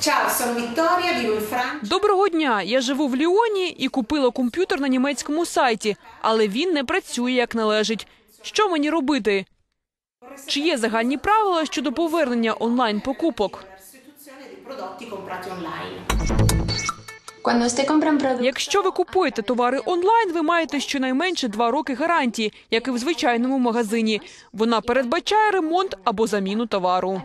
Ciao, sono Vittoria, vivo in Francia. Доброго дня. Я живу в Ліоні і купила комп'ютер на німецькому сайті, але він не працює як належить. Що мені робити? Чи є загальні правила щодо повернення онлайн покупок? Якщо ви купуєте товари онлайн, ви маєте щонайменше два роки гарантії, як і в звичайному магазині. Вона передбачає ремонт або заміну товару.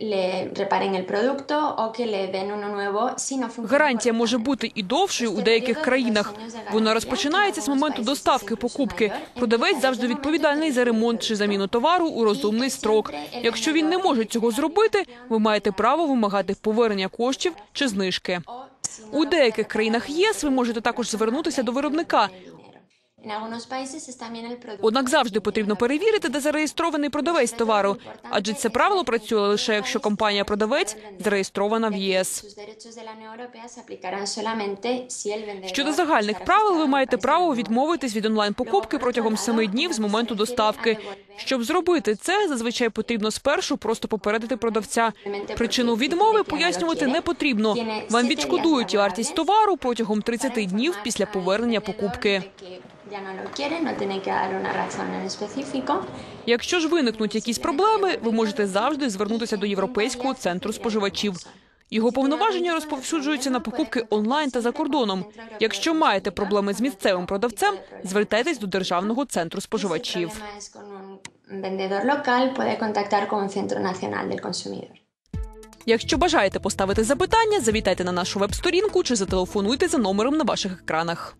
Le reparen el producto o que le den uno nuevo si no funciona Гарантія може бути і довшою у деяких країнах. Вона розпочинається з моменту доставки покупки. Продавець завжди відповідальний за ремонт чи заміну товару у розумний строк. Якщо він не може цього зробити, ви маєте право вимагати повернення коштів чи знижки. У деяких країнах ЄС ви можете також звернутися до виробника. Однак завжди потрібно перевірити, де зареєстрований продавець товару, адже це правило працює лише якщо компанія-продавець зареєстрована в ЄС. Щодо загальних правил, ви маєте право відмовитись від онлайн-покупки протягом семи днів з моменту доставки. Щоб зробити це, зазвичай потрібно спершу просто попередити продавця. Причину відмови пояснювати не потрібно. Вам відшкодують вартість товару протягом 30 днів після повернення покупки. Якщо ж виникнуть якісь проблеми, ви можете завжди звернутися до Європейського центру споживачів. Його повноваження розповсюджуються на покупки онлайн та за кордоном. Якщо маєте проблеми з місцевим продавцем, звертайтесь до Державного центру споживачів. Якщо бажаєте поставити запитання, завітайте на нашу веб-сторінку чи зателефонуйте за номером на ваших екранах.